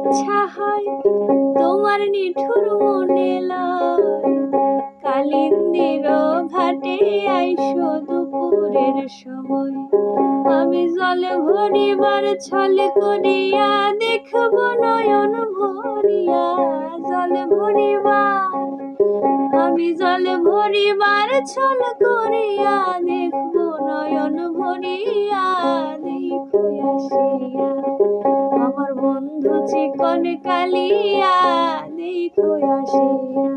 ইচ্ছা হয় তোমার নিঠুর মনে কালিন্দির ঘাটে আইসো দুপুরের সময়। আমি জল ভরিবার ছল করিয়া দেখব নয়ন ভরিয়া। জল ভরিবার, আমি জল ভরিবার ছল করিয়া দেখব নয়ন ভরিয়া। দেখিয়া চিকন কালিয়া দেখো আসিয়া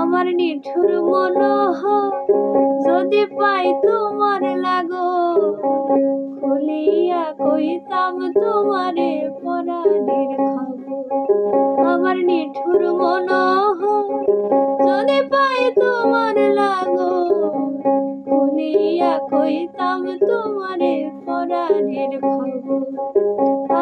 আমার নিঠুর মনোহ যদি পাই তোমার লাগো খুলিয়া কইতাম তোমারে পরাণের খবর। আমার নিঠুর মনোহ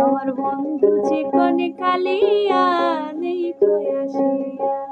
আমার বন্ধু চিকন কালিয়া নেই আসিয়া